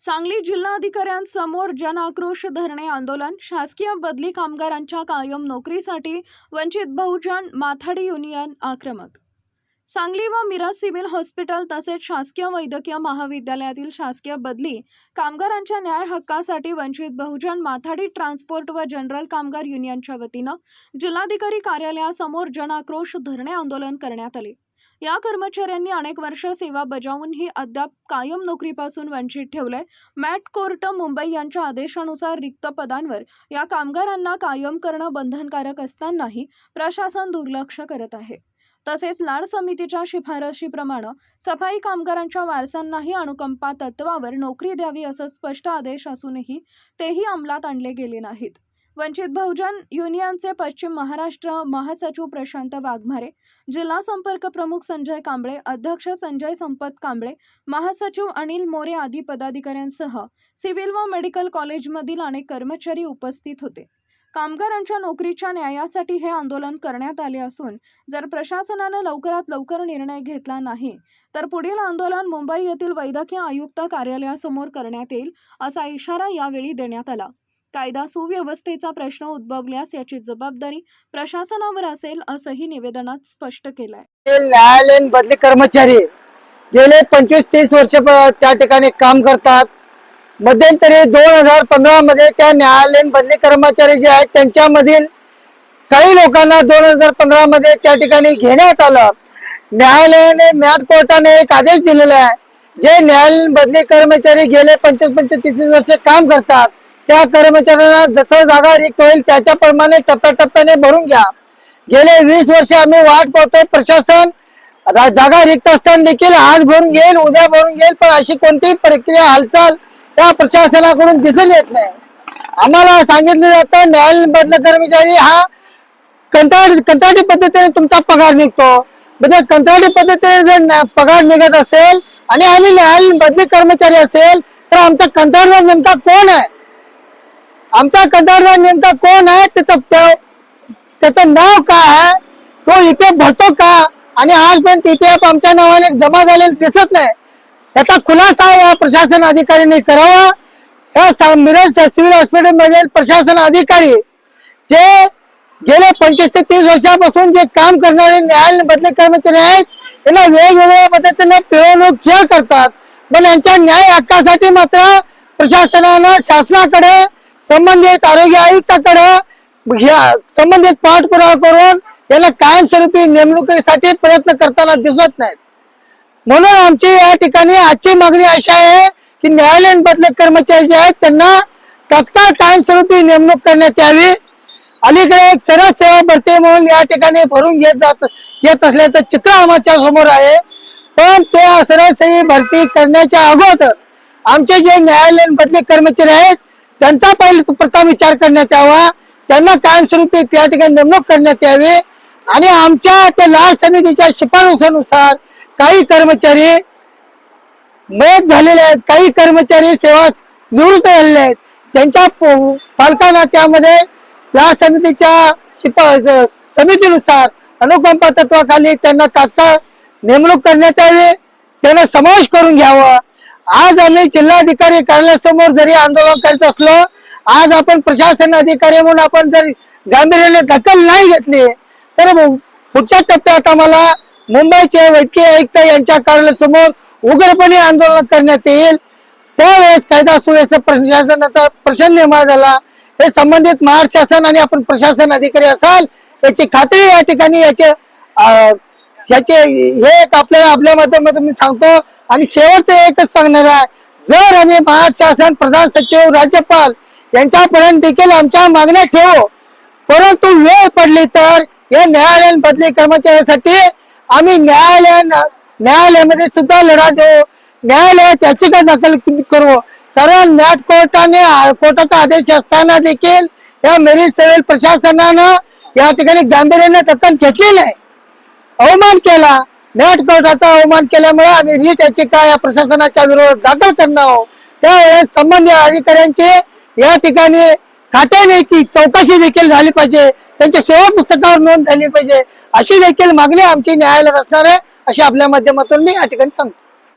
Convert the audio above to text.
सांगली जिल्हाधिकाऱ्यांसमोर जनआक्रोश धरणे आंदोलन. शासकीय बदली कामगारांच्या कायम नोकरीसाठी वंचित बहुजन माथाडी युनियन आक्रमक. सांगली व मिरज सिव्हिल हॉस्पिटल तसेच शासकीय वैद्यकीय महाविद्यालयातील शासकीय बदली कामगारांच्या न्याय हक्कासाठी वंचित बहुजन माथाडी ट्रान्सपोर्ट व जनरल कामगार युनियनच्या वतीनं जिल्हाधिकारी कार्यालयासमोर जनआक्रोश धरणे आंदोलन करण्यात आले. या कर्मचाऱ्यांनी अनेक वर्ष सेवा बजावूनही अद्याप कायम नोकरीपासून वंचित ठेवलंय. मॅट कोर्ट मुंबई यांच्या आदेशानुसार रिक्त पदांवर या कामगारांना कायम करणं बंधनकारक असतानाही प्रशासन दुर्लक्ष करत आहे. तसेच लाड समितीच्या शिफारशीप्रमाणे सफाई कामगारांच्या वारसांनाही अनुकंपा तत्वावर नोकरी द्यावी असं स्पष्ट आदेश असूनही तेही अंमलात आणले गेले नाहीत. वंचित बहुजन युनियनचे पश्चिम महाराष्ट्र महासचिव प्रशांत वाघमारे जिल्हा संपर्क प्रमुख संजय कांबळे अध्यक्ष संजय संपत कांबळे महासचिव अनिल मोरे आदी पदाधिकाऱ्यांसह सिव्हिल व मेडिकल कॉलेजमधील अनेक कर्मचारी उपस्थित होते. कामगारांच्या नोकरीच्या न्यायासाठी हे आंदोलन करण्यात आले असून जर प्रशासनानं लवकरात लवकर निर्णय घेतला नाही तर पुढील आंदोलन मुंबई येथील वैद्यकीय आयुक्त कार्यालयासमोर करण्यात येईल असा इशारा यावेळी देण्यात आला. कायदा सुव्यवस्थेचा प्रश्न उद्भवल्यास याची जबाबदारी प्रशासनावर असेल असंही निवेदनात स्पष्ट केलंय. ते न्यायालयीन बदली कर्मचारी गेले पंचवीस तीस वर्ष त्या ठिकाणी काम करतात. मध्यंतरी दोन हजार पंधरा मध्ये त्या न्यायालयीन बदली कर्मचारी जे आहेत त्यांच्यामधील काही लोकांना दोन हजार पंधरा मध्ये त्या ठिकाणी घेण्यात आलं. न्यायालयाने मॅट कोर्टाने एक आदेश दिलेला आहे. जे न्यायालयीन बदली कर्मचारी गेले पंचवीस पंचवीस तीस वर्ष काम करतात त्या कर्मचाऱ्यांना जसं जागा रिक्त होईल त्याच्याप्रमाणे टप्प्याटप्प्याने भरून घ्या. गेले वीस वर्ष आम्ही वाट पाहतोय प्रशासन जागा रिक्त असताना देखील आज भरून घेईल उद्या भरून घेईल पण अशी कोणतीही प्रक्रिया हालचाल त्या प्रशासनाकडून दिसून येत नाही. आम्हाला सांगितलं जातं न्यायालय बदल कर्मचारी हा कंत्राट कंत्राटी पद्धतीने तुमचा पगार निघतो. म्हणजे कंत्राटी पद्धतीने जर पगार निघत असेल आणि आम्ही न्यायालयीन बदली कर्मचारी असेल तर आमचा कंत्राटदार नेमका कोण आहे? आमचा कंत्राटदार नेमका कोण आहे? त्याचं त्याचं नाव काय आहे? तो ईपीएफ भरतो का? आणि आजपर्यंत ईपीएफ आमच्या नावाने जमा झालेलं दिसत नाही. त्याचा खुलासा या प्रशासन अधिकाऱ्यांनी करावा. या मिरज सिव्हिल हॉस्पिटल मधील प्रशासन अधिकारी जे गेले पंचवीस ते तीस वर्षापासून जे काम करणारे न्यायालय बदले कर्मचारी आहेत त्यांना वेगवेगळ्या पद्धतीने पिळवणूक जे करतात पण यांच्या न्याय हक्कासाठी मात्र प्रशासनानं शासनाकडे संबंधित आरोग्य आयुक्ताकडे ह्या संबंधित पाठपुरावा करून याला कायमस्वरूपी नेमणुकीसाठी प्रयत्न करताना दिसत नाहीत. म्हणून आमची या ठिकाणी आजची मागणी अशी आहे की न्यायालयीन बदले कर्मचारी जे आहेत त्यांना तत्काळ कायमस्वरूपी नेमणूक करण्यात यावी. अलीकडे एक सरळ सेवा भरती म्हणून या ठिकाणी भरून घेत जात येत असल्याचं चित्र आमच्यासमोर आहे. पण ते सरळ सेवी भरती करण्याच्या अगोदर आमचे जे न्यायालयीन बदली कर्मचारी आहेत त्यांचा पहिले प्रथम विचार करण्यात यावा. त्यांना कायमस्वरूपी त्या ठिकाणी नेमणूक करण्यात यावी. आणि आमच्या त्या लाल समितीच्या शिफारसानुसार काही कर्मचारी मयत झालेले आहेत. काही कर्मचारी सेवा निवृत्त झालेले आहेत. त्यांच्या पालकांना त्यामध्ये लाल समितीच्या शिफा समितीनुसार अनुकंपा तत्वाखाली त्यांना तात्काळ नेमणूक करण्यात यावी. त्यांना समावेश करून घ्यावा. आज आम्ही जिल्हाधिकारी कार्यालयासमोर जरी आंदोलन करीत असलो आज आपण प्रशासन अधिकारी म्हणून आपण जर गांभीर्याने दखल नाही घेतली तर मग पुढच्या टप्प्यात आम्हाला मुंबईचे वैद्यकीय आयुक्त यांच्या कार्यालयासमोर उग्रपणे आंदोलन करण्यात येईल. त्यावेळेस कायदा सुव्यवस्था प्रशासनाचा प्रश्न निर्माण झाला. हे संबंधित महाराष्ट्र शासन आणि आपण प्रशासन अधिकारी असाल याची खात्री या ठिकाणी याचे याचे हे एक आपल्याला आपल्या माध्यमातून मी सांगतो. आणि शेवटचं एकच सांगणार आहे जर आम्ही महाराष्ट्र शासन प्रधान सचिव राज्यपाल यांच्यापर्यंत देखील आमच्या मागण्या ठेवू परंतु वेळ पडली तर या न्यायालयीन बदली कर्मचाऱ्यासाठी आम्ही न्यायालय न्यायालयामध्ये सुद्धा लढा देऊ न्यायालयात याचिका दाखल करू कारण मॅट कोर्टाने कोर्टाचा आदेश असताना देखील या मेरी सिव्हिल प्रशासनानं या ठिकाणी गांभीर्याने दखल घेतली नाही. अवमान केला मॅट कोर्टाचा अवमान केल्यामुळे आम्ही रीट याचिका या प्रशासनाच्या विरोधात दाखल करणार आहोत. त्यावेळेस संबंधित अधिकाऱ्यांचे या ठिकाणी खात्याने की चौकशी देखील झाली पाहिजे. त्यांच्या सेवा पुस्तकावर नोंद झाली पाहिजे. अशी देखील मागणी आमची न्यायालयात असणार आहे अशी आपल्या माध्यमातून मी या ठिकाणी सांगतो.